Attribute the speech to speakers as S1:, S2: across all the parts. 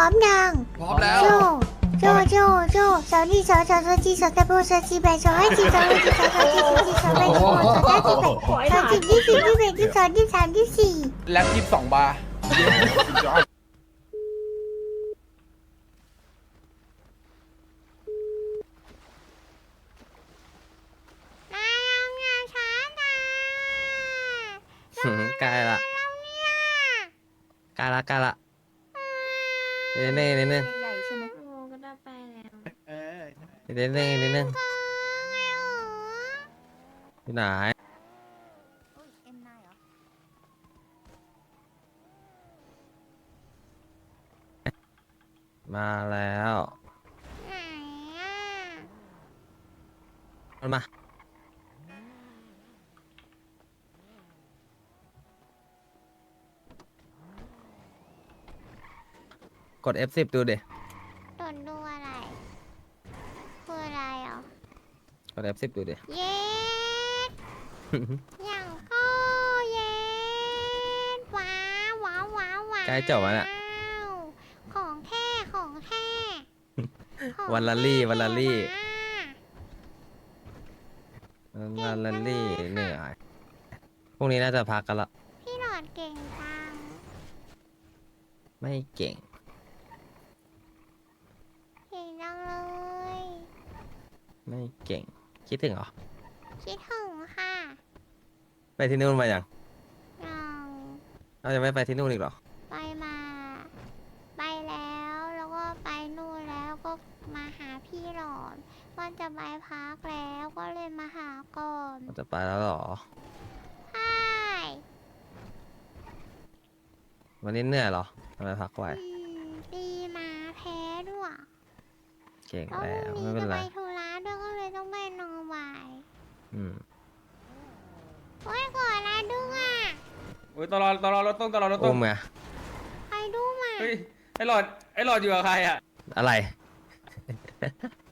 S1: ร้อมยัง
S2: พร้อมแล้ว
S1: โจโจโจโจสาวนี่สาวสาวสาวจีสาวตะโบสาวจีแบสาวให้จีสาวให้จีสาวสาวจีสาวจีสาวแบสาวสาวจีแบสาวจีที่สี่ที่แบที่สองที่สามที่สี่
S2: แล็บยี่สิบสองบาร์
S1: มายังงานช้านะ
S3: หืมใกล้ละ
S1: เราเนี่ย
S3: ใกล้ละใกล้ละ นิดนึงนิดนึง
S4: ใหญ่ๆใช่ไหมโอ้ก็ได้ไปแล้ว
S2: เออ
S3: นิดนึงนิดนึง
S1: ไม่เหรอ
S3: อยู่ไหน
S4: เอ็มนายเหรอ
S3: มาแล้ว
S1: ไหนอะ
S3: มันมา กด F10 ดูดิ
S1: โดนดูอะไร คืออะไรอะ
S3: กด F10 ดูดิ
S1: เย็ด อย่างก็เย็ดว้าวว้าวว้าวว้าว
S3: ใกล้จบแล้วเนี่ย
S1: ของแท้ของแท้ของ
S3: วันละลี่
S1: แท้
S3: วันละลี่
S1: ว้า
S3: วันละลี่เหนื่อยพรุ่งนี้น่าจะพักกันละ
S1: พี่หลอดเก่งจัง
S3: ไม่เก่ง
S1: เก่งจังเลย
S3: ไม่ เก่ง คิดถึงเหรอ
S1: คิดถึงค่ะ
S3: ไปที่นู่นมาอย่าง
S1: ยัง
S3: เราจะไม่ไปที่นู่นอีกเหรอ
S1: ไปมา ไปแล้วแล้วก็ไปนู่นแล้วก็มาหาพี่หลอดว่าจะไปพักแล้วก็เลยมาหาก่อน
S3: เราจะไปแล้วเหรอ
S1: ใช่
S3: วันนี้เหนื่อยเหรอทำไมพักไว้
S1: อืมตีมาแพ้ด้วย
S3: เก่ง
S1: แล้ว
S3: แล้ว
S1: พรุ่
S3: ไม่
S1: ง
S3: เป็น
S1: นี้จะ
S3: ไร
S1: ไปธุระด้วยก็เลยต้องไปนอนบ่าย
S3: อืม
S1: โอ้ยก่อนอะไรดึงอะ
S2: โอ้ยตลอดตลอดรถต้องตลอดรถต้
S3: อุ้
S2: อง
S3: มไง
S1: ใครดูมา
S2: เฮ้ยไอหลอดไอหลอดอยู่กับใครอะ
S3: อะไร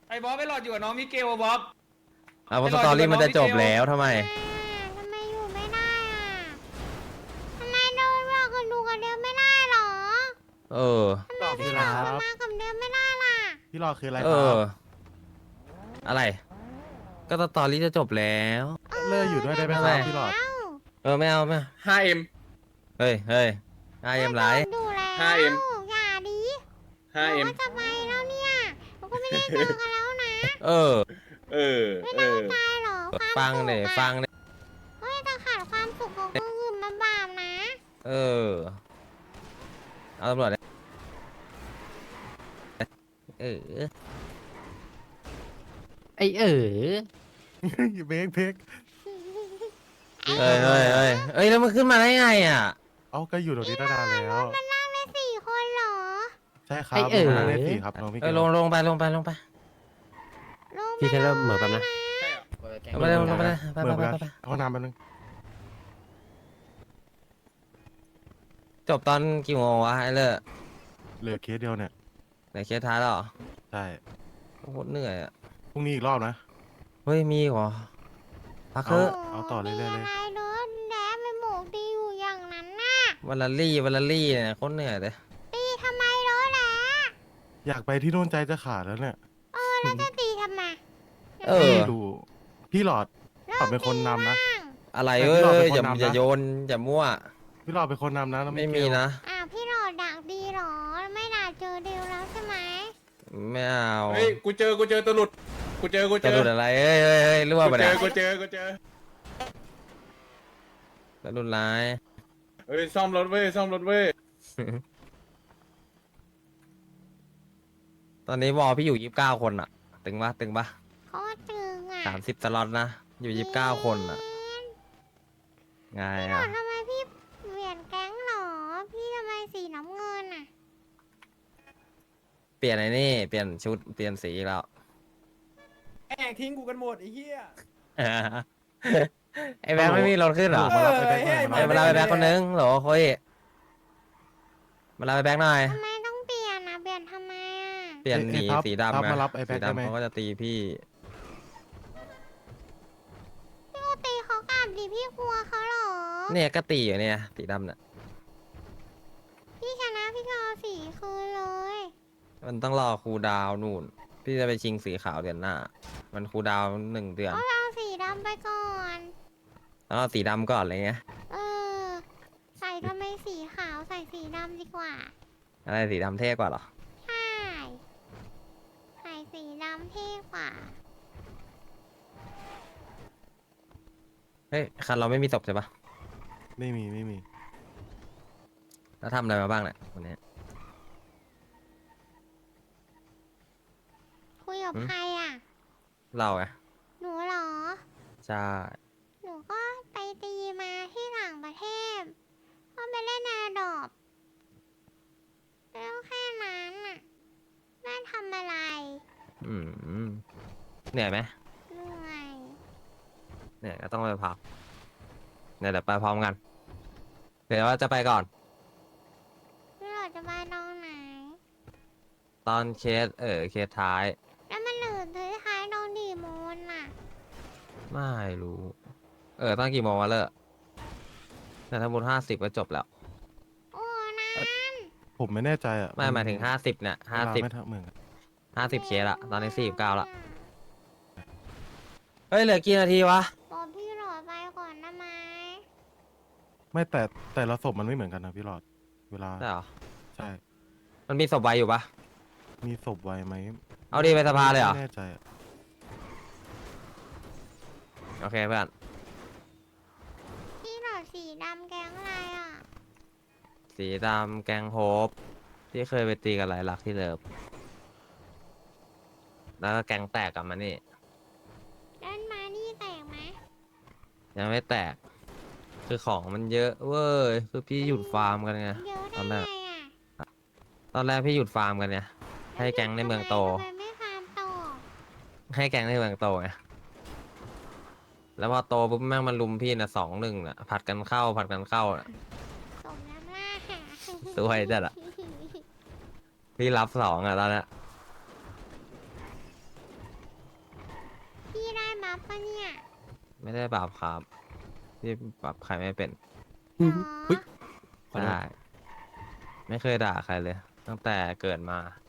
S2: ไอบ๊อบไอหลอดอยู่กับน้องมิเกลอะบ๊อบ
S3: เอาเพราะ
S2: ไม่
S3: ส
S2: รอ
S3: ตอรี่
S2: ดู
S3: มันจะ
S2: น้อง
S3: จบ
S2: มิเกล
S3: แล้วทำไม
S1: อ่าทำไมอยู่ไม่ได้อะทำไมโดนว่ากันดูกันเดิมไม่ได้หรอ
S3: เออ
S5: หลอกคืออะไรค
S1: มา
S5: รับ
S1: มากับเดิมไม่ได้ล่ะ
S5: พี่หลอกคืออะไร
S3: เอ
S5: ครั
S3: อ
S5: บ
S3: อะไร ก็สตอรี่จะจบแล้ว
S5: เลิกอยู่ด้วยได้ไหมค
S3: ไม่
S5: รับพี่หลอด
S1: แล้ว
S3: เออไม่เอาไม่เอา
S2: ห้า เอ็ม
S3: เฮ้ยเฮ้ยไอเอ็มไร
S1: โดนดูแล้ว
S2: 5M
S1: อย่าดิ
S2: ห้าเอ็ม
S1: เราก็จะไปแล้วเนี่ยเราก็ไม่ได้เจอกันแล้วนะ
S3: เออ
S2: เออเออ
S1: ตายเหรอความ
S3: ฟังเด
S1: สุขอะ
S3: ฟังเด
S1: เฮ้ยแต่ขาดความสุขของคนอื่นมันบาปนะ
S3: เออ เอาตำรวจเลยเออ
S6: ไอเออ
S5: เบรกเบรก
S3: เฮ้ยเฮ้ยเฮ้ยเอ้ยแล้วมันขึ้นมาได้ไงอะ
S5: เอาก็อยู่ตรงนี้ตั้งนานแล้ว
S1: มันนั่งได้สี่คนเหรอ
S5: ใช่ครับ
S6: ไอ้เอ๋ย
S5: มาเลขสี่ครับน้องพี่
S3: เออลงลงไปลงไปลงไป
S1: ลง
S6: พี่แค่เริ่มเหมือนแป๊บนะ
S2: ใช่เหรอ
S3: ลงไปเลยลงไปเลยไป
S5: เบิ
S3: ไป
S5: ก
S3: ไป
S5: กัน
S3: ไป
S5: ห้องน้ำแป๊บนึง
S3: จบตอนกี่โมงวะไอ้เลิก
S5: เหลือเคสเดียวเนี่ย
S3: ไหนเคสท้ายแล้วเหรอ
S5: ใช่
S3: โคตรเหนื่อยอะ
S5: พรุ่งนี้อีกรอบนะ
S3: เฮ้ยมีอีกเหรอพักเถอะ
S5: เอาต่อเรื่อยๆเลย
S1: มีอะไร
S3: วันละลี่วันละลี่เนี่ยโคตรเหนื่อยเลย
S1: ตีทำไมเนอะแหละ
S5: อยากไปที่นู่นใจจะขาดแล้วเนี่ย
S1: เออแล้วจะตีทำไม
S3: เออ
S5: พี่ดูพี่หลอด
S1: ริ่
S5: เขาเป็นคนนำนะ
S1: บ้าง
S3: อะไร
S5: แต่
S3: เอ้
S5: พี่
S3: ย
S5: เราเป็น
S3: อย่า
S5: คนนำนะ
S3: อย่าโยนอย่ามั่ว
S5: พี่หลอดเป็นคนนำนะแล้ว
S3: ไม่
S5: เก
S3: มี
S5: ล
S3: นะ
S1: อะพี่หลอดดักดีเหรอ ไม่ด่าเจอเดียวแล้วใช่ไหม
S3: ไม่เอา
S2: เฮ้ยกูเจอกูเจอตัวหลุดกูเจอกูเจ
S3: จะ
S2: อ
S3: หลุดอะไรเอ้ยเอ้ยเอ้ยรั่ว
S2: กู
S3: ไป
S2: เจ
S3: เนี่
S2: อยกูเจอกูเจอ
S3: จะหลุดร้าย
S2: เฮ้ยซ่อมรถเว้ยซ่อมรถเว้ย
S3: ตอนนี้วอลพี่อยู่ยี่สิบเก้าคนอะตึงปะตึงปะ
S1: โคตรตึงอะ
S3: สามสิบสล็อตนะ อยู่ยี่สิบเก้าคนอะไง
S1: พี่หลอ
S3: อะ
S1: ดทำไมพี่เปลี่ยนแก๊งเหรอ พี่ทำไมสีน้ำเงินอะ
S3: เปลี่ยนไอ้นี่เปลี่ยนชุดเปลี่ยนสีอีกแล้ว
S7: แม่งทิ้งกูกันหมดไอ้เหี้ย
S3: ไอ้แบ็คไม่มีรถขึ้นเหรอ
S5: มารับไปแบ็คหน่อย
S3: เอ้ยมาลาไปแบ็คคนนึงเหรอโค้ยมาลาไปแบ็คหน่อย
S1: ทำไมต้องเปลี่ยนอะเปลี่ยนทำไมอะ
S3: เปลี่ยนหนี
S5: เอ้ยทับ
S3: สี
S5: ทั
S3: ดำ
S5: บ
S3: ไง
S5: มารับไอ้
S3: สี
S5: แบ็คได้ไหม
S3: ดำเขาก็จะตีพี่
S1: พี่ก็ตีเขากลับดิพี่กลัวเขาเหรอ
S3: เนี่ยก็ตีอยู่เนี่ยสีดำน่ะ
S1: พี่ชนะพี่ก็เอาสีคืนเลย
S3: มันต้องรอครูดาวนู่น พี่จะไปชิงสีขาวเดือนหน้า มันครูดาวหนึ่งเดือน
S1: ก็เอาสีดำไปก่อน
S3: แล้วเอาสีดำก่อนอะไรเงี้ย
S1: เออ ใส่ทำไมสีขาวใส่สีดำดีกว่า
S3: อะไรสีดำเท่กว่าเหรอ
S1: ใช่ใส่สีดำเท่กว่า
S3: เฮ้ย คันเราไม่มีศพใช่ปะ
S5: ไม่มีไม่มี
S3: แล้วทำอะไรมาบ้างเนี่ยวันนี้
S1: คุยกับ
S3: หืม
S1: ใครอะ
S3: เราไง
S1: หนูเหรอ
S3: ใช่
S1: หนูก็ไปตีมาที่ต่างประเทศ ก็ไปเล่นนาดอบแล้วแค่นั้นน่ะแม่ทำอะไร
S3: อืมเหนื่อยไหม
S1: เหนื่อย
S3: เหนื่อยก็ต้องไปพักเดี๋ยวเดี๋ยวไปพร้อมกัน เดี๋ยวว่าจะไปก่อน
S1: พี่หลอดจะมาตรงไหน
S3: ตอนเคสเออเคสท้าย
S1: แล้วมันหลืดถือท้ายโดนดีโมนน่ะ
S3: ไม่รู้ เออตอนกี่โมงวะเลิกแต่ถ้ามุดห้าสิบก็จบแล้ว
S1: โอ้นะ
S5: ผมไม่แน่ใจอะ
S3: ไม่หมายถึงห้าสิบเนี่ยห้าสิบ
S5: เวลไม่เท่าเหมือนกัน
S3: ห้าสิบเคสละตอนนี้สี่สิบเก้าละเฮ้ยเหลือกี่นาทีวะ
S1: บอกพี่หลอดไปก่อนนะไหม
S5: ไม่แต่แต่ละศพมันไม่เหมือนกันนะพี่หลอด เวลา
S3: ใช่เหรอ
S5: ใช่
S3: มันมีศพไว้อยู่ปะ
S5: มีศพไวไหม
S3: เอาดีไปสภาเลยเหรอ
S5: ไม่แน่ใจอะ
S3: โอเคเพื่อน
S1: พี่หลอดสีดำแกงอะไรอะ
S3: สีดำแกงโฮปที่เคยไปตีกับหลายหลักที่เลิฟแล้วก็แกงแตกกลับมานี่
S1: เล่นมานี่แตกไหม
S3: ยังไม่แตก คือของมันเยอะเว้ย คือพี่หยุดฟาร์มกันไง
S1: เยอะ
S3: ต
S1: ได้
S3: อนแร
S1: ไง
S3: ก
S1: อะ
S3: ตอนแรกพี่หยุดฟาร์มกันเนี่ยให้แก๊งในเมืองโต
S1: ทำไมไม่ฟาร์มต่อ
S3: ให้แกงในเมืองโตไง แล้วพอโตปุ๊บแม่งมันลุมพี่นะสองหนึ่งน่ะผัดกันเข้าผัดกันเข้าน่ะ
S1: สมน้ำหน้าหา
S3: สวยจัดอะ พี่รับสองอะตอนเนี้ย
S1: พี่ได้มาปะเนี่ย
S3: ไม่ได้ปรับครับพี่ปรับใครไม่เป็น
S1: หรอ
S3: ใช่ไม่เคยด่าใครเลย ตั้งแต่เกิดมา
S1: ดี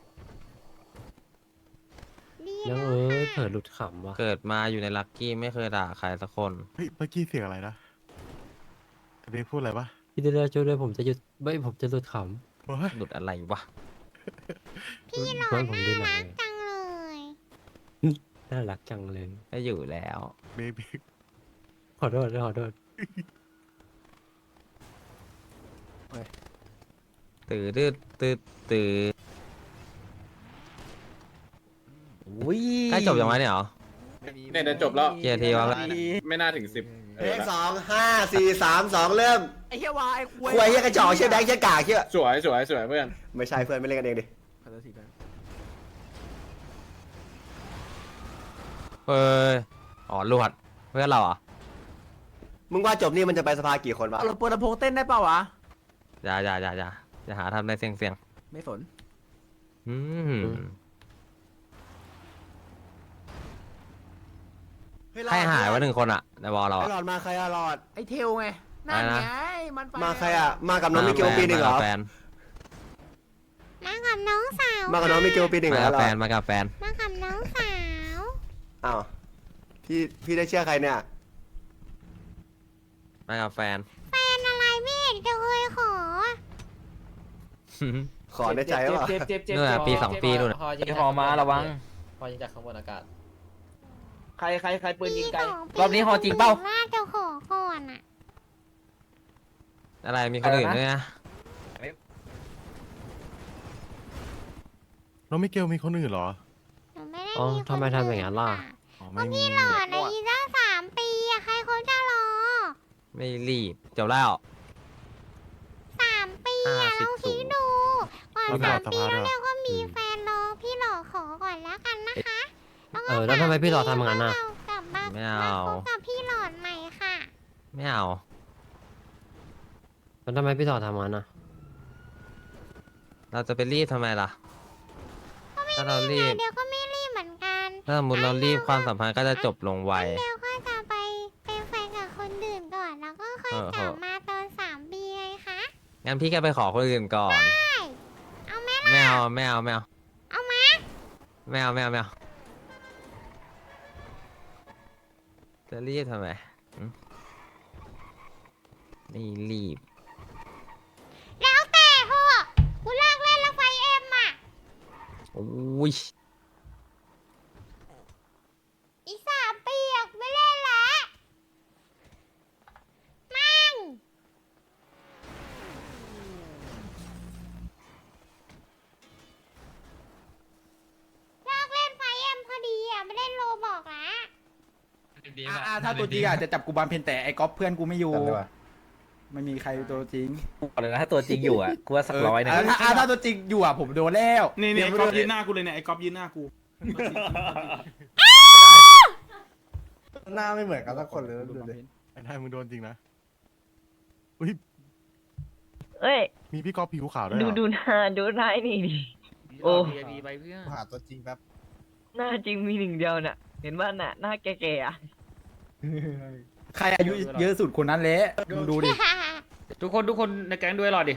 S6: ยัง
S1: แล้ว
S6: เออ
S1: ค่ะ
S6: เผลอหลุดขำว่ะ
S3: เกิดมาอยู่ในลักกี้ไม่เคยด่าใครสักคน
S5: เฮ้ยเมื่อกี้เสียงอะไรนะเด็กพูดอะไรปะ
S6: พี่เดลช่วยด้วยผมจะหยุดไม่ผมจะหลุดข
S5: โอ้ย
S3: หลุดอะไรวะำ
S1: พี่หลอ
S6: เพื่อน
S1: ด
S6: ผม
S1: น่า
S6: ดูหนั
S1: รั
S6: ง
S1: กจังเลย
S6: น่ารักจังเลย
S3: ไม่อยู่แล้ว
S5: เบบี้
S6: ขอโทษขอโทษ
S3: ตื่นตืดตืดตื่น
S8: อุ้ย
S3: ใกล้จบยังไงเนี่ยเหรอ
S2: เนี่ยจะจบแล้ว
S3: เกียร์ทีวะ
S2: ไม่น่าถึงสิบ
S8: เลขสองห้าสี่สามสองเริ่ม
S7: ไอ้เหี้ยวาย
S8: ควยเหี้ยกระจอกเชี่ยแบงค์เชี่ยกากเชี่ย
S2: สวยสวยสวยเพื่อน
S8: ไม่ใช่เพื่อนไม่เล่นกันเองดิ
S3: เอ้ยอ๋อลวดเพื่อนเราเหรอะ
S8: มึงว่าจบนี่มันจะไปสภากี่คนวะ
S7: เอาเราเปิดลำโพงเต้นได้เปล่าวะ
S3: อย่าอย่าอย่าอย่าอย่าหาทำในเสียงเสียง
S7: ไม่สน
S3: อืม ใครหายวะหนึ่งคนอะในวอลเรา
S8: ไอ้
S3: อะ
S8: หลอดมาใครอะหลอด
S7: ไอ้เทลไงนั่น
S3: อะไร
S7: ไง
S3: นะ
S7: มันไป
S8: มาใครอะมากับน้องมิเกลปีหนึ่งเหรอ
S3: มากับแฟน
S1: มากับน้องสาว
S8: มากับน้องมิเกลปีหนึ่งเหร
S3: มา
S8: อ
S3: กับ
S8: หล
S3: แฟ
S8: อนด
S3: มากับแฟน
S1: มากับน้องสาว
S8: อ้าวพี่พี่ได้เชื่อใครเนี่ย
S3: มากับแฟน
S1: แฟนอะไรไม่เห็นจะเคยขอ
S8: ขอในใจหรือเปล่า
S7: เจ็บเจ็บเจ็บ
S3: นู่นน่ะปีสองปีนู่นน่ะ
S2: พอมาระวัง
S9: พอยิงจากข้างบนอากาศ
S7: ใครใครใครปืนยิงไกล
S1: ปี
S2: รอบนี้ขอจริงเปล่า
S1: น่าจะขอก่อนอะ
S3: อะไรมีคนอื่นด้วยนะ
S5: น้องมิเกลมีคนอื่นเหรอ
S1: หนูไม่ได้
S6: อ๋อ
S1: มีคน
S6: ทำไมทำอย่างนั้นล่ะ
S5: อ๋อไม่มี
S1: หลอดในอีซ่าสามปีอะใครเขาจะรอ
S3: ไม่รีบจบแล้ว
S1: สามปีอะ
S3: ห้าสิบ
S1: เราคิดดูก่อน
S5: แล้ว
S1: สาม
S5: ส
S1: ปี
S5: ภา
S1: แล้ว
S5: ด้วย
S1: เราก็มีแฟนรอพี่หลอขอก่อนแล้วกันนะคะ
S6: เออแล้วทำไมพี่หลอดทำงั้นน่ะ
S1: เรากลับมา
S3: ไม่เอา
S1: คบกับพี่หลอดใหม่ค่ะ
S3: ไม่เอา
S6: แล้วทำไมพี่ต่อทำงั้นอะ
S3: เราจะไปรีบทำไมล่ะ ถ้าเรารีบ
S1: เดี๋ยวก็ไม่รีบเหมือนกัน
S3: ถ้าสมมติเรารีบความสัมพันธ์ก็จะจบลงไว
S1: เดี๋ยวก็จะไปเป็นแฟนกับคนอื่นก่อน แล้วก็ค่อย
S3: เออ ก
S1: ลับ
S3: เออ
S1: มาตอนสามปีไงคะ
S3: งั้นพี่แกไปขอคนอื่นก่อน
S1: ใช่เอาไหมล่ะ
S3: ไม่เอาไม่เอาไม่เอาไม่เอาไม่เอาไม่เอา จะรีบทำไมหึนี่รีบ
S1: แล้วแต่เถอะกูเลิกเล่นแล้วไฟเอ็มอะ
S3: โอ้ย
S7: อะถ้าตัวจริงอะจะจับกูบานเพนแต่ไอ้ก๊อฟเพื่อนกูไม่อยู่ไม่มีใครตัวจริง
S9: บอกเลยนะถ้าตัวจริงอยู่อะกูว่าสักร้อยหนึง
S7: เถ้าอะถ้าตัวจริงอยู่อะผมโดนแล้ว
S10: นี่นี่
S7: เดี๋
S10: ไอ้
S7: ยว
S10: ก๊อฟ
S7: ไม่
S10: ยื
S7: รู้
S10: นหน้ากูเลยเนี่ยไอ้ก๊อฟยืนหน้ากู
S11: หน้าไม่เหมือนกันสักคนเลยดูดิไอ้นายมึงโดนจริงนะอุ้ย
S12: เอ้ย
S11: มีพี่ก๊อฟผิวขาวด้วยเห
S12: ดู
S11: รอ
S12: ดูหน้าดูหน้าไอ้นี่ดิ โอ้
S2: พีไอพีไปเพื่อน
S11: หาตัวจริงแป๊บ
S12: หน้าจริงมีหนึ่งเดียวน่ะ เห็นว่าน่ะ หน้าแก่ๆอะ
S7: ใครอายุเยอะสุดคนนั้นแหละมึงดูดิ
S2: ทุกคนทุกคนในแก๊งด้วยหรอดิ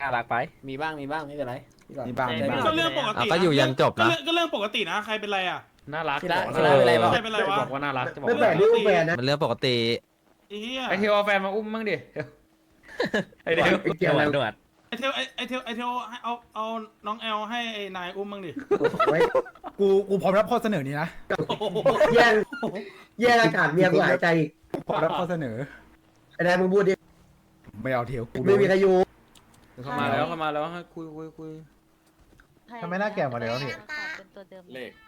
S9: น่ารักไป
S7: มีบ้างมีบ้างไม่เป็นไรมีบ้าง
S12: ไม่
S7: มีบ้าง
S10: ก็เรื่องปก
S3: อะ
S10: ติ
S3: ก็อยู่ยันจบ
S10: ก็
S3: นะ
S10: เรื่องก็เรื่องปกตินะใครเป็นไรอะ
S2: น่ารัก
S7: ที่รัก
S2: จะ
S7: ที่
S2: บอก
S7: รัก
S2: ว่า
S7: เป็นไร
S10: ใครเป็นไรวะ
S2: บอกว่าน่ารักจะบอก
S10: ไม่
S2: ว่า
S10: แปลกดิแปลกนะ
S3: มันเรื่องปกติ
S10: ไอ้เหี้ย
S2: ไอเทลเอาแฟนมาอุ้มมั่งดิไอเทล
S9: เกี่ยวอะไรด้วย
S10: ไอ้ เทลไอ้ไอ้เทลไอ้เทลให้เอาเอาน้องแอลให้ไอ้นายอุ้มบ้างดิ
S7: กูกูพร้อมรับข้อเสนอนี้นะ
S8: แย่งแย่งอากาศเมียกูหายใจอีก
S7: พร้อมรับข้อเสนอ
S8: ไอ้นายมึงพูดดิ
S7: ไม่เอาเทียวกูโด
S8: ไม่
S7: น
S8: มีใครอยู่
S2: เข้ามาแล้วเข้ามาแล้วให้คุยคุยคุย
S11: ทำไมหน้าแก่หมดเลยแล้วนี่
S12: เป็นตัวเดิม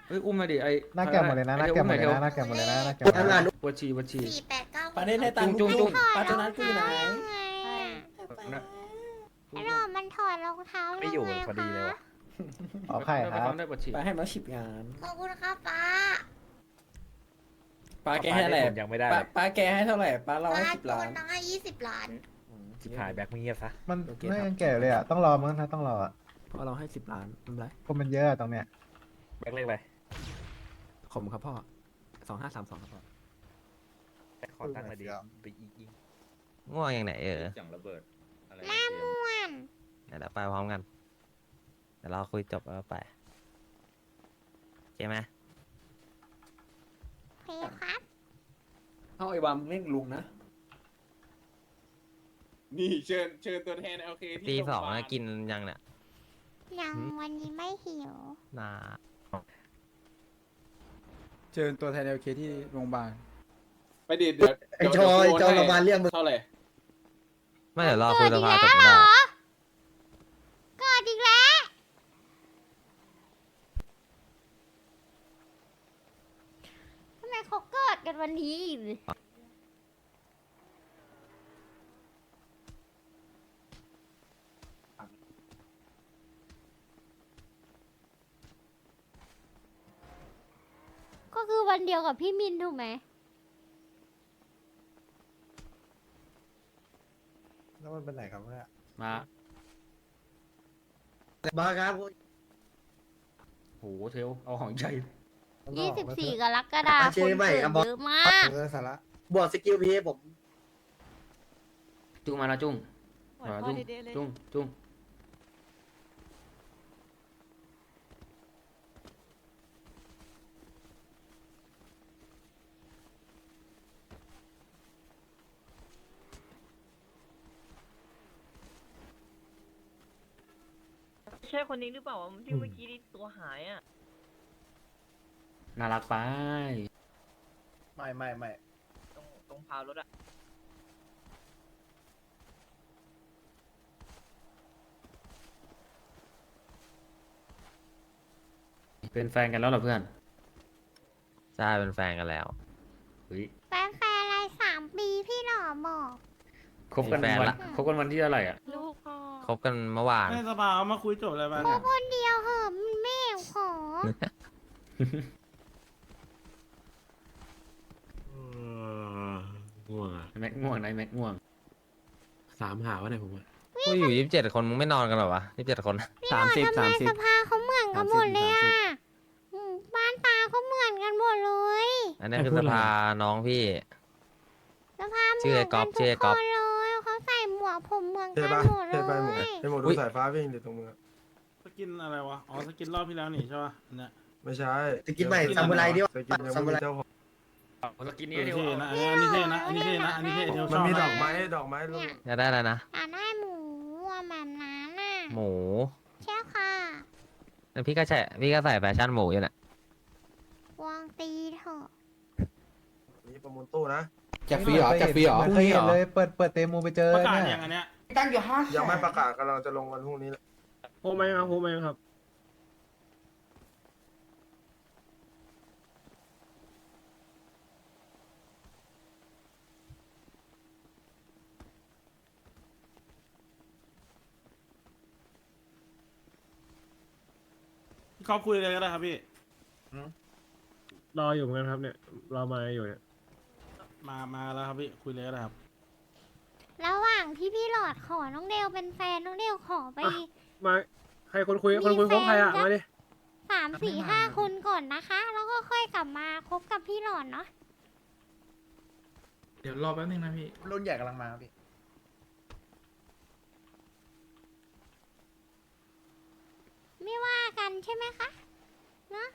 S2: เฮ้ยอุ้มมาดิไอ
S11: หน้าแก่หมดเลยนะหน้าแก่หมดเลยนะหน้าแก่หมดเลยนะหน้าแก่หมดเลย
S8: ทำงาน
S11: นะ
S2: ปวดฉี่ปวดฉี่
S1: สี่แปดเก้า
S7: ปาเน่ให้ตังค์
S2: จุ้งจุ้ง
S1: ถอดรองเท้ายังไงอะ ไอ้หลอมันถอดรองเท้า
S9: ไม่อยู่
S1: งง
S9: พอดีเลย
S1: คะ
S9: ว่ะ
S11: อ๋อใครครับ
S2: ได้ปวดฉี่
S7: ไปให้มาฉิบงาน
S1: ขอบคุณครับป้า
S7: ป้าแกให้เท่าไหร่
S9: ผมยังไม่ได้
S7: ป้า
S9: เลย
S7: ป้าแกให้เท่าไหร่ป้าเราให้
S1: ป้า
S7: สิบ
S1: โด
S7: ล้าน
S1: นน้องให้ยี่สิบล้าน
S9: ชิบหายแบ็คมีเงียบซะ
S11: มัน
S7: โอเค
S11: ไม่
S7: ครับ
S11: ยังแก่เลยอะ ต้องรอมั้งถ้าต้องรออะ
S7: เพราะเราให้สิบล้านทำไร
S11: คนมันเยอะอะตรงเนี้ย
S9: แบ็คเลขอะไร
S7: ขอบคุณครับพ่อสองห้าสามสองครับพ่อ
S9: แบ็คขอตั้งมาดีไปอีกยิง
S3: ง่วงอย่างไหนเออ
S9: อย่างระเบิดอะไร
S1: หน้าม่วน
S3: เดี๋ยวเราไปพร้อมกัน เดี๋ยวเราคุยจบแล้วไปโอเคไหม
S1: โอเคครับ
S7: เอาไอ้วามเล่นลุงนะ
S10: นี่เชิญเชิญตัวแทนโอเค
S3: ตีสองแล้วกินยังเนี่ย
S1: ยังวันนี้ไม่หิว
S3: นา
S7: เชิญตัวแทนเอลเคที่โรงพยาบาล
S10: ไปดิเดี๋ยว
S8: ไอ้จอยไอ้จอยเรามาเรียกมึง
S10: เท่าไหร่
S3: ไม่เดี๋ยวรอคุยส
S1: เกิดอีก
S3: ภา
S1: แล้
S3: จ
S1: ว
S3: บ
S1: เหร
S3: ได้
S1: อ เกิดอีกแล้วทำไมเขาเกิดกันวันนี้อีกก็คือวันเดียวกับพี่มินถูกไหม
S11: แล้วมันเป็นไหนครับเนี่ย
S2: มา
S8: มาครับ
S2: โหเทลเอาของใหญ่
S1: ยี่สิบสี่กรกฎาคม
S8: เจ
S1: คน
S8: ใหม่
S1: เกิด
S8: ครับบอส
S1: เยอะมาก
S11: เออสาระ
S8: บอกสกิลพีให้ผม
S2: จุ้งมาแล้วจุ้งมาจุ้งจุ้งจุ้ง
S12: ใช่คนนี้หรือเปล่าวะที่เมื่อกี้ที่ตัวหายอะ
S2: น่ารักไป
S11: ไม่ไม่ไม่
S12: ตรงตรงพาวรถอะ
S2: เป็นแฟนกันแล้วเหรอเพื่อน
S3: ใช่เป็นแฟนกันแล้ว
S2: เฮ้ย
S1: แฟนแฟนอะไรสามปีพี่หล่อบอก
S2: คบกัน
S3: มีแฟน
S2: วัน
S3: ละ
S2: คบกันวันที่เท่าไหร่อะ
S12: ลูกพ่อ
S3: คบกันเมื่อวาน
S10: ให้สภาเอามาคุยจบเลยมา
S1: โอ้
S10: เนี่ย
S1: คนเดียวเหอะมันไม่ขอ
S8: ง่วงอะ
S2: แม็กง่วงไหนแม็กง่วง
S8: สามหาวะเนี่ยผม
S3: กูอยู่ยี่สิบเจ็ดคนมึงไม่นอนกันเหรอวะยี่สิบเจ็ดคน
S7: สามสิบ
S1: ทำไม
S7: สามสิบ
S1: สภาเขาเหมือนกันหมดเลย
S7: สามสิบ
S1: อะอืมบ้านตาเขาเหมือนกันหมดเลย
S3: อันนี้คือสภาน้องพี่
S1: สภาเห
S3: ชื่
S1: มื
S3: อ
S1: อ
S3: ไอ้
S1: น
S3: ก๊
S1: กั
S3: อนฟ
S1: ทุ
S3: ชื่อไอ้
S1: ก
S3: ก๊
S1: ค
S3: อฟ
S1: นเลยเขาใส่หมวกผมเหมือนกันหมดเลย
S11: ไอหมดดูสายฟ้าวิ่งอยู่ตรงมือ
S10: สกินอะไรวะ อ๋อ สกินรอบที่แล้วนี่ใช่ป่ะอันเนี่ย
S5: ไม่ใช่
S6: จะกินใหม่ซามูไรดิวะ
S5: สกินยัง
S6: ซามู
S5: ไม่
S6: ไร
S5: มีเจ้าของ
S2: โอ้ สกิน
S10: เอ
S2: นี้
S10: อ
S2: เดียว
S10: เท่นะเอออันนี้เท่นะอันนี้เท่นะอันนี้เท่เทลช
S5: มัน
S10: อบ
S5: มีด
S10: นะ
S5: อกไม้ดอกไม้ลง
S3: อยากได้อะไรนะ
S1: อยากได้หมูอะแบบนั้นน่ะ
S3: หมู
S1: ใช่ค่ะ
S3: แล้วพี่ก็ใส่พี่ก็ใส่แฟชั่นหมูอยู่น่ะ
S1: วางตีเถอะ
S5: นี่ประมูลตู้นะ
S7: แจกฟรีเหรอแจกฟรีเหรอ
S3: เคยเห็นเลย
S6: เปิดเปิดเตมูไปเจอ
S10: ประกาศอย่างอันเนี้ย
S7: ตั้งอยู่ห้า
S5: ยังไม่ประกาศกำลังจะลงวันพรุ่งนี้แหละ
S10: โอ้ไหมครับโอ้ไหมครับ พี่กอฟคุยเลยก็ได้ครับพี่
S13: รออยู่เหมือนกันครับเนี่ยรอมาอยู่เนี่ย
S10: มามาแล้วครับพี่คุยเลยก็ได้ครับ
S1: ระหว่างที่พี่หลอดขอน้องเดลเป็นแฟนน้องเดลขอไป
S13: อะมาใครคนคุยคนคุยพบใครอะ
S1: มีแฟน
S13: มาดิ
S1: สามสี่ห้าคนก่อนนะคะ แล้วก็ค่อยกลับมาคบกับพี่หลอดเนาะ
S10: เดี๋ยวรอแป๊บนึงนะพี่
S7: รุ่นใหญ่กำลังมาพี่
S1: ไม่ว่ากัน ใช่ไหมคะเนาะ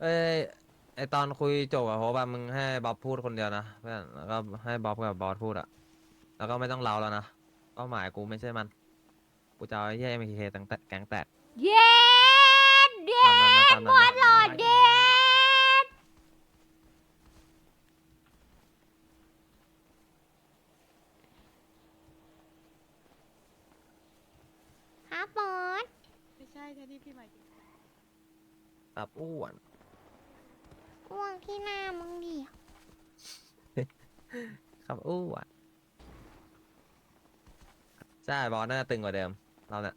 S3: เอ้ยไอตอนคุยจบอะเพราะว่ามึงให้บ๊อบพูดคนเดียวนะเพื่อนแล้วก็ให้บ๊อบกับบอสพูดอะแล้วก็ไม่ต้องเล่าแล้วนะเป้าหมายกูไม่ใช่มันกูจะเอาไอ้เหี้ยเอ็มเคตั้งแต่แก๊งแตก
S1: เย็ดเย็
S3: ตามนั้นนะ
S1: ด
S3: ตามนั้น
S1: บอส
S3: นะ
S1: หลอดเย็ดครับบอส
S4: ไม่ใช่แค่ที่พี่หมายถึง
S3: ตับอ้วน
S1: อ้วงที่หน้ามึงดิ
S3: ครับอ้วนใช่บอสน่าจะตึงกว่าเดิม เราเนี่ย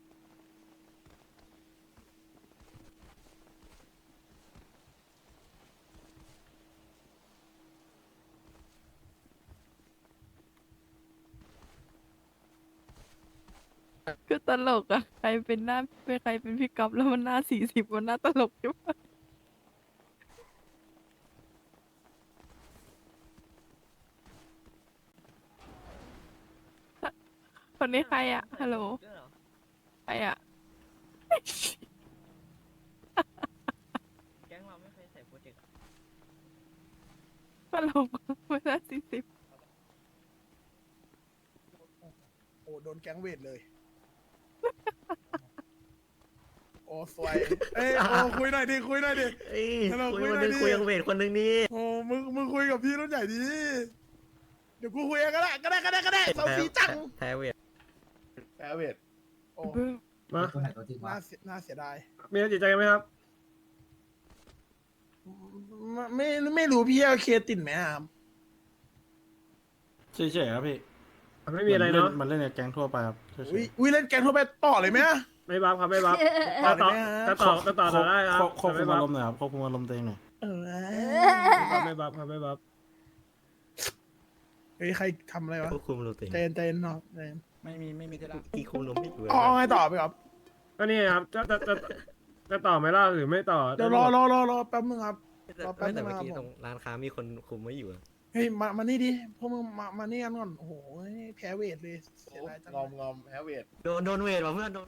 S4: ก็ตลกอะใครเป็นหน้าเป็นใครเป็นพี่ก๊อฟแล้วมันหน้าสี่สิบมันหน้าตลกใช่ปะคนนี้ใครอะฮัลโหลใครอะ
S13: แก๊งเราไม่เคยใส่โปรเจกต์
S4: ตลกมันหน้าสี่สิบ
S5: โอ้โดนแก๊งเวทเลย โอ้สวยเอ้ยโอ้คุยหน่อยดิคุยหน่อยดิ
S6: เอ้ย
S5: ฮัลโหล
S6: คุย
S5: คุย
S6: คน
S5: หน่
S6: นึ
S5: อย
S6: ง
S5: ดิ
S6: คุยกับเวทคนนึงนี่
S5: โอ้มึงมึงคุยกับพี่รุ่นใหญ่ดิเดี๋ยวกูคุยเองก็ได้ก็ได้ก็ได้ก็ได้เซาซีจัง
S6: แพ้เวท
S5: แพ้เวทโอ้
S13: มา
S5: น่าเสียน่าเสียดาย
S13: มีอะไรจิตใจกันไหมครับ
S5: ไม่ไม่ไม่รู้พี่เอาเคติดไหมครับ
S10: เฉยๆครับพี่
S13: ไม่มีอะไรเนาะ
S10: มันเล่นในแก๊งทั่วไปครับเฉย
S5: อุ้ยอุ้ยเล่นแกงทั่วไปต่อเลยไหมอะ
S13: ไม่บัฟครับไม่บัฟ
S5: ต่
S13: ก็
S5: อ
S13: ต่อ
S5: ได้ไหม
S13: ก็
S5: ฮะ
S13: ต่อก็ต่อ
S10: ควบ
S13: ได้ครับ
S10: ควบควบ
S13: แต่
S10: คุ
S13: ไม่
S10: ม
S13: บั
S10: อา
S13: ฟ
S10: รมณ์หน่อยครับควบคุมอารมณ์ตัวเองหน่อย
S5: เออ
S13: ไม่บัฟครับไม่บัฟ
S5: เฮ้ยใครทำอะไรวะ
S6: ควบคุมรู้ตัวเอง
S5: ใจเย็นใจเย็นเนาะใจเย็น
S7: ไม่มีไม่มีที่รัก
S6: กี่คุมลมไม่อยู่
S5: อ๋อไงต่อไปครับ
S13: ก็นี่ครับจะจะจะจะต่อไหมล่ะหรือไม่ต่อ
S5: เดี๋ยวรอรอรอรอแป๊บนึงครับ
S6: แต่
S5: รอแป๊บนึง
S6: แต่เมื่อกี้
S5: นะครับ
S6: ตรงร้านค้ามีคนคุมไม่อยู่อะ
S5: เฮ้ยมามานี่ดิพวกมึงมามานี่กันก่อนโอ้โหแพ้เวทเลยเสียดายจัง
S8: งอมงอมแฮเวท
S6: โดนโดนเวทว่ะเพื่อนโดน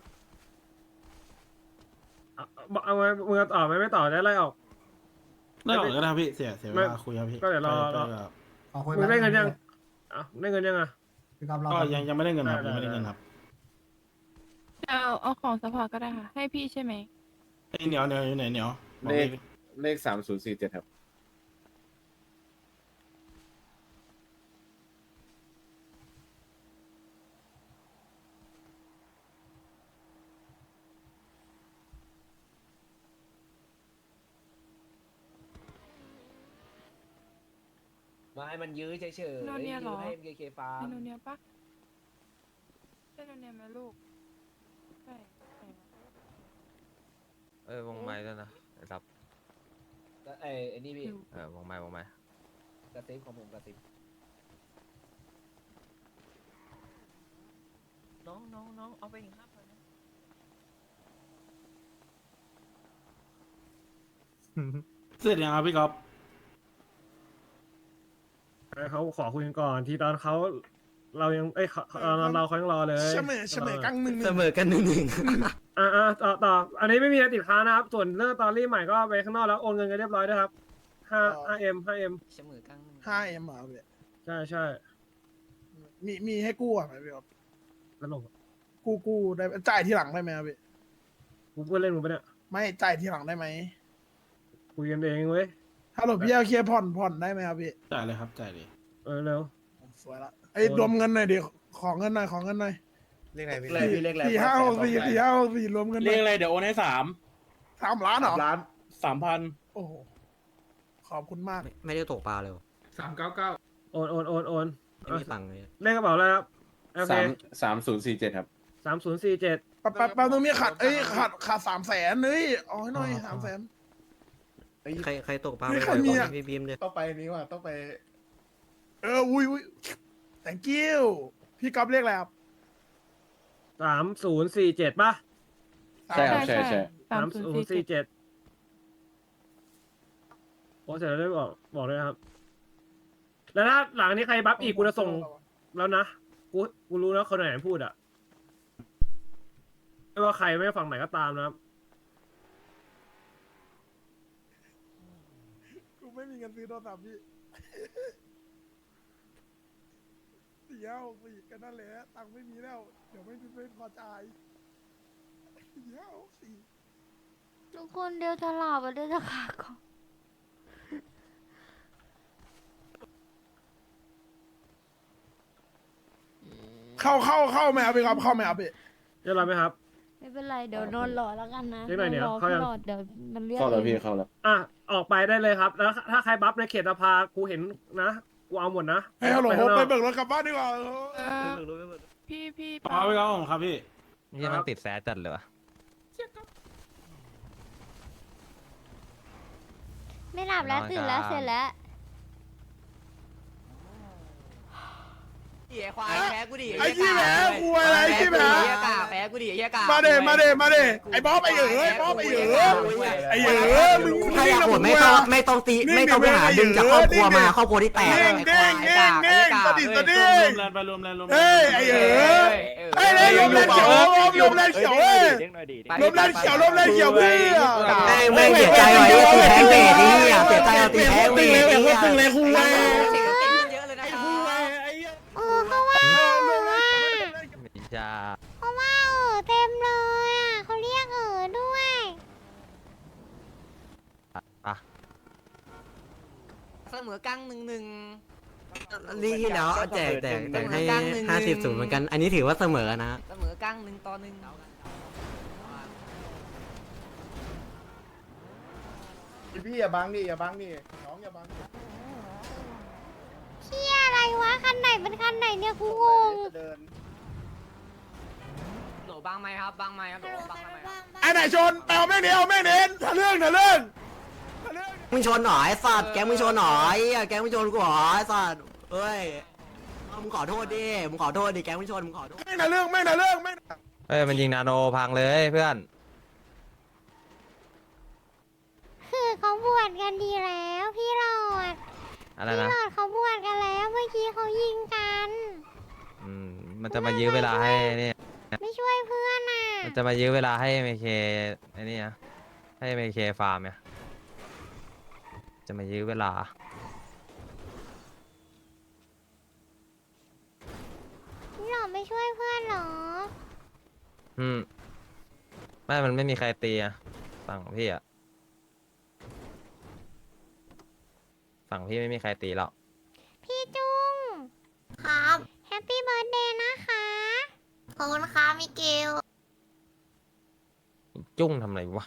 S13: เอาเอาเอาไงมึงจะต่อไหมไม่ต่อได้ไล่ออก
S10: ได้ออกก็ได้ครับพี่เสียเสียเว
S13: ไม่
S10: ลาคุยครับพี่
S13: ก็เดี๋ยวรอรอ
S10: ใกล้ครับ
S13: มึงได้เงินยังอะได้เงินยังอะ
S10: ก็ยังยังไม่ได้เงินครับยังไม่ได้เงินครับ
S4: เอาเอาของสปอร์ตก็ได้ค่ะ ให้พี่ใช่ไหม
S10: ไอ้เหนียวเหนียวอยู่ไหนเหนียวบอก
S8: เล
S10: ข
S8: เลขสามศูนย์สี่เจ็ดครับ
S6: มาให้มันยื้อเฉยๆ
S4: โดนเนี่ยเหรอ
S6: ให้ MKK ฟาร์
S4: ไอ
S6: ม
S4: โนเนียปะใช่โนเนียไหมลูกใช่ใช่
S3: เอ้ยวงไม้ด้วยนะไอ้ตับ
S6: ไอ้ไอ้นี่พี่
S3: เออวงไม้วงไม้
S6: กระซิบของผมกระซิบน้องน้องน้องเอาไปอีกห้าพัน
S10: เสร็จยังครับพี่ก๊อฟ
S13: ให้ เขาขอคุยกันก่อนที่ตอนเขาเรายังเอ้ยเขาเราเราเขายังรอเลย
S5: เสมอเสมอกังหนึ่งห
S6: เส
S5: นึ่ง
S6: มอกันหนึ่งหนึ่ง
S13: อ่าอ่าต่อต่ออันนี้ไม่มีอะไรติดค้างนะครับ ส่วนเรื่องตอรี่ใหม่ก็ไปข้างนอกแล้วโอนเงินกันเรียบร้อยด้วยครับห้าห้าเอ็มห้าเอ็ม
S6: เสมอกันหนึ่ง
S5: ห้าเอ็มเหรอพี่
S13: ใช่ใช่
S5: มีมีให้กู้อะไหมพี่ครับ
S13: ตลก
S5: กู้กู้ได้จ่ายทีหลังได้ไหมครับพี่
S13: กูพูดเล่นมึงปะเนี่ย
S5: ไม่จ่ายทีหลังได้ไหม
S13: คุยกันเองเว้ย
S5: ฮัลโหลพี่เอาเคลียร์ผ่อนผ่อนได้ไหมครับพี่
S13: จ่ายเลยครับจ่ายเลยเออเร็ว
S5: สวยละไอ้ยรวมเงินหน่อยดิขอเงินหน่อยขอเงินหน่อย
S14: เรียกอะไรพี่
S5: สี่สี่ห้าหกสี่สี่ห้าหกสี่รวมเงินห
S13: เรี
S5: น่
S13: ย
S5: อกย
S13: อะไรเดี๋ยวโอนให้สาม
S5: สามล้านเหรอ
S15: ร้าน
S13: สามพัน
S5: โอ้โหขอบคุณมาก
S6: ไม่ได้ตกปลาเลย
S13: สามเก้าเก้าโอนโอนโอนโอน
S6: ไม่มีตังค์เลย
S13: เลขกระเป๋าอะไรครับโอเค
S15: สามสามศูนย์สี่เจ็ดครับ
S13: สามศูนย์สี่เจ็ด
S5: แป๊บแป๊บแป๊บนึงมีขาดเอ้ยขาดขาดสามแสนเอ้ยเอาให้หน่อยสามแสน
S6: ใครใครตกปลา
S5: ไม่
S6: ไม่
S5: เคยมีอะ
S6: พี่บีมเลย
S15: ต้องไปนี้ว่ะต้องไป
S5: เอออุ้ยอุ้ย thank you พี่ก๊อฟเรียกอะไรครับ
S13: สามศูนย์สี่เจ็ดป่ะ
S15: ใช่ครับใช่ใช่
S4: สามศูนย์สี่
S13: เจ็ดโอ้เสร็จแล้วได้บอกบอกเลยนะครับ แล้วถ้าหลังนี้ใครบัฟอีกกูจะส่งแล้วนะ กูกูรู้แล้วคนไหนพูดอะ ไม่ว่าใครไม่ฝั่งไหนก็ตามนะครับ
S5: กูไม่มีเงินซื้อโทรศัพท์พี่สี่ห้าหกสี่กันนั่นแหละตังค์ไม่มีแล้ว เดี๋ยวไม่ไม่พอจ่ายสี่ห้าหกสี่
S1: ทุกคนเดียวจะหลับอะเดียวจะขาก่อน
S5: เข้าเข้าเข้าไหมครับพี่ครับเข้าไหมครับพี่
S13: เรียบร้อยไหมครับ
S1: ไม่เป็นไรเดี๋ยวนอนรอแล้วกันนะ
S13: เรียกหน่อยเนี่ย
S1: นรอ
S13: เข้ายัง
S1: ตลอดเดี๋ยวมันเรียก
S15: เข้าแล้ว
S1: เอง
S15: พี่เข้าแล้ว
S13: อะออกไปได้เลยครับ แล้วถ้าใครบัฟในเขตสภากูเห็นนะกูเอาหมดนะ
S5: ให้ฮัลโหล
S13: ข้างนอก
S5: ไปเบิกรถกลับบ้านดีกว่า
S4: เออพี่พี่
S13: เอาไปเอาของครับพี่
S3: นี่มันติดแสจัดเลยวะ
S1: ไม่หลับแล้ว
S3: นอน
S1: ตื่นแล้ว
S3: กัน
S1: เสร็จแล้ว
S6: เหี้ยควายแพ้กูดิ
S5: ไอ้ขี้แผลกูอะไรไอ้ขี้แผล
S6: เหี้ยกาแพ้กูดิเหี้ยกา
S5: มาเดมาเดมาเดไอ้บ๊อบไอ้เอ๋ไอ้บ๊อบไอ้เอ๋ไอ้เอ๋มึง
S6: ถ้าอยาก
S5: กับ
S6: โห
S5: ผ
S6: ด
S5: ม
S6: ไม่
S5: อะ
S6: ต้องไม่ต้องตีไม่ต้องไปหาดึงจากครอบครัวมาครอบครัวที่แตก
S5: เด้งเด้งเด้งเด้งสะดิดสะดิ
S13: รว
S5: ด
S13: มแรงไปรวมแรงรวมแรง
S5: เฮ้ยไอ้เอ๋ไอ้เลยลมแรงเขียวลมแรงเขียวเว้ยลมแรงเขียวลมแรงเขียวเพื่อ
S6: แม่งไม่เสียใจว่ะไอ้ตีแพ้เบรดนี่อะเสียใจเอาตีแพ้เบรดนี่อะ
S5: ตึงเลยคุณเลย
S6: เยอะเลยนะ
S1: เออเขาว่าเออว่า
S3: ไม่ใช่
S1: เขาว่าเออเต็มเลยอะเขาเรียกเออด้วย
S3: อะ
S6: เสมอกังหนึ่งหนึ่ง นี่เดี๋ยวแจกแจกแจกให้ห้าสิบศูนย์เหมือนกัน อันนี้ถือว่าเสมอนะ เสมอกังหนึ่งต่อหนึ่ง
S15: พี่อย่าบังดิอย่าบังดิน้องอย่าบังดิ
S1: เชี่ยอะไรวะ คันไหนเป็นคันไหนเนี่ยกูงง
S15: เดิน
S6: โหลบางไหมครับบางไหมครับโหลบางไหมครับ
S5: ไอ้ไหนชนเอาแม่งเดียวแม่งเน้นทะเรื่องทะเรื่อง
S6: มึงชนหน่อยไอ้สัตว์แกมึงชนหน่อยไอ้แกมึงชนกูหน่อยไอ้สัตว์เอ้ยเอามึงขอโทษดิมึงขอโทษดิแกมึงชนมึงขอโทษ
S5: แม่งทะเรื่องแม่งทะเรื่องแม่ง
S3: เฮ้ยมันยิงนาโนพังเลยเพื่อน
S1: คือเขาบวชกันดีแล้วพี่หลอด
S3: อะไร
S1: พี่
S3: นะ
S1: หลอดเขาบวชกันแล้วเมื่อกี้เขายิงกัน
S3: อืมมันจะมายื้อเวลาให้นี่
S1: ไม่ช่วยเพื่อนอะ
S3: มันจะมายื้อเวลาให้เมเคไอ้นี่นะให้เมเคฟาร์มเนี่ย จะมายื้อเวลา
S1: พี่หลอดไม่ช่วยเพื่อนเหรอ
S3: อืมไม่มันไม่มีใครตีอะฝั่งพี่อะฝั่งพี่ไม่มีใครตีหรอก
S1: พี่จุ้งครับแฮปปี้เบิร์ดเดย์นะคะ ขอบคุณค่ะมิเกล
S3: จุ้งทำไรวะ